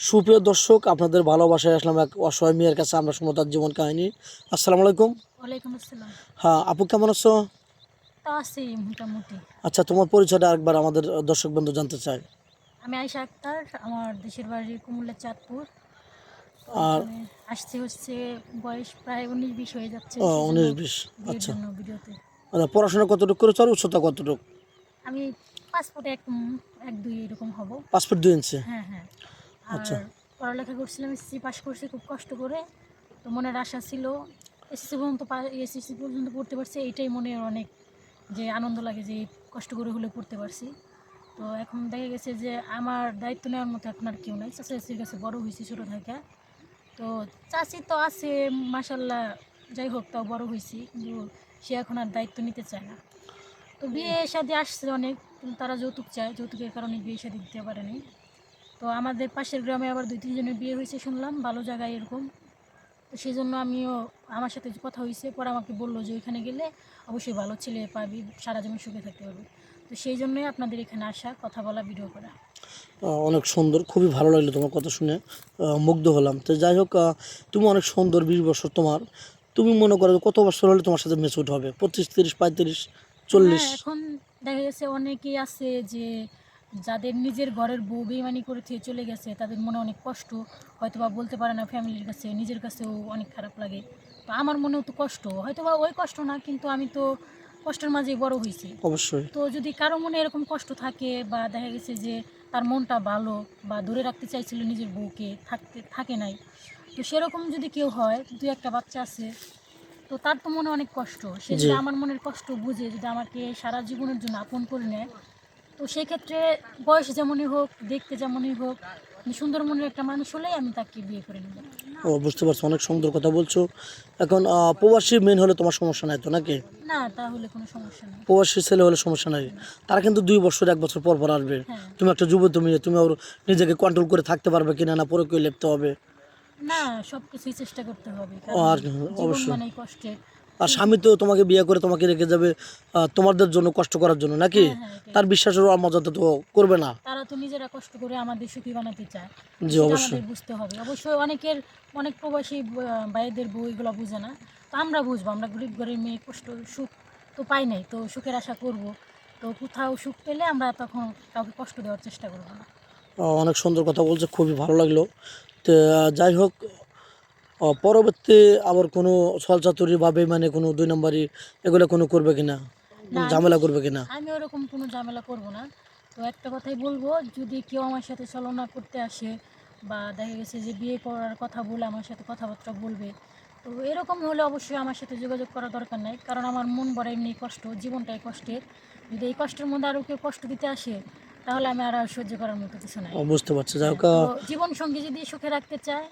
সুপ্রিয় দর্শক আপনাদের ভালোবাসায় আসলাম এক অসহায় মেয়ের কাছে আমরা শুনব তার জীবন কাহিনী। আসসালামু আলাইকুম। ওয়ালাইকুম আসসালাম। হ্যাঁ আপু কেমন আছো? তা আছি মোটামুটি। আচ্ছা তোমার পরিচয়টা আরেকবার আমাদের দর্শক বন্ধু জানতে চাই। আমি আয়সা আক্তার আমার দেশের বাড়ি কুমিল্লা চাঁদপুর। আর আসছে হচ্ছে বয়স প্রায় উনিশ বিশ হয়ে যাচ্ছে ও, উনিশ বিশ আচ্ছা। ভিডিওতে। আচ্ছা পড়াশোনা কতটুকু করেছ আর উচ্চতা কতটুকু? আমি পাসপোর্টে এক এক দুই এরকম হব। পাসপোর্ট দুই ইঞ্চি? হ্যাঁ হ্যাঁ। আর পড়ালেখা করছিলাম, এসএসসি পাস করছি, খুব কষ্ট করে। তো মনের আশা ছিল, এসএসসি পর্যন্ত এসএসসি পর্যন্ত পড়তে পারছি, এইটাই মনে অনেক যে আনন্দ লাগে যে কষ্ট করে হলে পড়তে পারছি। তো এখন দেখা গেছে যে আমার দায়িত্ব নেওয়ার মতো এখন আর কেউ নাই। চাষির কাছে বড় হয়েছি ছোটো থেকে তো চাষি তো আছে মাসাল্লাহ যাই হোক, তাও বড় হয়েছি, কিন্তু সে এখন আর দায়িত্ব নিতে চায় না। তো বিয়ে শাদি আসছে অনেক, কিন্তু তারা যৌতুক চায়, যৌতুকের কারণে বিয়ে শাদি দিতে পারেনি। তো আমাদের পাশের গ্রামে আবার দুই তিনজনের বিয়ে হয়েছে শুনলাম ভালো জায়গায় এরকম। তো সেই জন্য আমিও আমার সাথে কথা হয়েছে পরে আমাকে বলল যে ওইখানে গেলে অবশ্যই ভালো ছেলে পাবি সারা জীবন সুখে থাকতে পারবি। তো সেই জন্যই আপনাদের এখানে আসা কথা বলা ভিডিও করা। অনেক সুন্দর খুবই ভালো লাগল তোমার কথা শুনে। মুগ্ধ হলাম। তো যাই হোক তুমি অনেক সুন্দর বিশ বছর তোমার। তুমি মনে করো কত বছর হলে তোমার সাথে মেচুট হবে? পঁচিশ তিরিশ পঁয়ত্রিশ চল্লিশ? হ্যাঁ, এখন দেখা গেছে অনেকেই আছে যে যাদের নিজের ঘরের বউ বেইমানি করে থেকে চলে গেছে তাদের মনে অনেক কষ্ট। হয়তো বা বলতে পারে না ফ্যামিলির কাছে নিজের কাছেও অনেক খারাপ লাগে। তো আমার মনেও তো কষ্ট। হয়তো বা ওই কষ্ট না কিন্তু আমি তো কষ্টের মাঝেই বড় হয়েছি। অবশ্যই। তো যদি কারও মনে এরকম কষ্ট থাকে বা দেখা গেছে যে তার মনটা ভালো বা ধরে রাখতে চাইছিল নিজের বউকে থাকতে থাকে নাই তো সেরকম যদি কেউ হয় দু একটা বাচ্চা আছে তো তার তো মনে অনেক কষ্ট। সে যদি আমার মনের কষ্ট বুঝে যদি আমাকে সারা জীবনের জন্য আপন করে নেয় তো সেই ক্ষেত্রে বয়স যেমনই হোক দেখতে যেমনই হোক আমি সুন্দর মনের একটা মানুষ হলেই আমি তাকে বিয়ে করে নেব। ও বুঝতে পারছ অনেক সুন্দর কথা বলছো। এখন প্রবাসী মেন হলে তোমার সমস্যা নাই তো নাকি? না তাহলে কোনো সমস্যা নেই। প্রবাসী ছেলে হলে সমস্যা নাই। তারা কিন্তু দুই বছর এক বছর পর পর আসবে। হ্যাঁ। তুমি একটা যুবতী মেয়ে তুমি ওর নিজেকে কন্ট্রোল করে থাকতে পারবে কিনা না পরে কেউ লেপতে হবে। না সব কিছুই চেষ্টা করতে হবে। আর অবশ্যই। মানেই কষ্টের। আর স্বামী তো তোমাকে বিয়ে করে তোমাকে রেখে যাবে তোমাদের জন্য কষ্ট করার জন্য নাকি? হ্যাঁ, হ্যাঁ। তার বিশ্বাসের অমর্যাদা তো করবে না। তারা তো নিজেরা কষ্ট করে আমাদের সুখী বানাতে চায়। জি অবশ্যই। বুঝতে হবে। অবশ্যই অনেকের অনেক প্রবাসী ভাইদের বউ এগুলো বুঝে না। তো আমরা বুঝব আমরা গরিব ঘরের মেয়ে কষ্ট সুখ তো পাই নাই। তো সুখের আশা করব। তো কোথাও সুখ পেলে আমরা তখন কাউকে কষ্ট দেওয়ার চেষ্টা করব না। অনেক সুন্দর কথা বলছে খুবই ভালো লাগল। তো যাই হোক পরবর্তী আবার কোনো ছলচাতুরি বা মানে কোনো দুই নম্বরই এগুলো কোনো করবে কিনা? ঝামেলা করবে কিনা? আমি ওরকম কোনো ঝামেলা করব না। তো একটা কথাই বলব যদি কেউ আমার সাথে ছলনা করতে আসে বা দেখা গেছে যে বিয়ে করার কথা বলে আমার সাথে কথাবার্তা বলবে তো এরকম হলে অবশ্যই আমার সাথে যোগাযোগ করা দরকার নাই। কারণ আমার মন বড় এমনি কষ্ট জীবনটাই কষ্টের। যদি এই কষ্টের মধ্যে আরও কেউ কষ্ট দিতে আসে তাহলে আমি আর সহ্য করার মতো কিছু নাই। বুঝতে পারছি। জীবন সঙ্গী যদি সুখে রাখতে চায়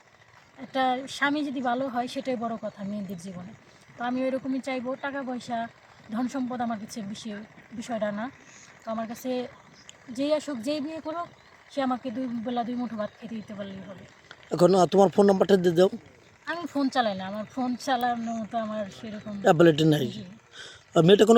একটা স্বামী যদি ভালো হয় সেটাই বড় কথা মেয়েদের জীবনে। তো আমি ওইরকমই চাইব টাকা পয়সা ধন সম্পদ আমার কাছে বিষয় বিষয়টা না। তো আমার কাছে যেই আসুক যেই বিয়ে করুক সে আমাকে দুই বেলা দুই মুঠো ভাত খেতে দিতে পারলেই হবে। এখন তোমার ফোন নাম্বারটা দিয়ে দাও। আমি ফোন চালাই না আমার ফোন চালানো তো আমার সেরকম অ্যাবিলিটি নাই। মেয়েটা কোনো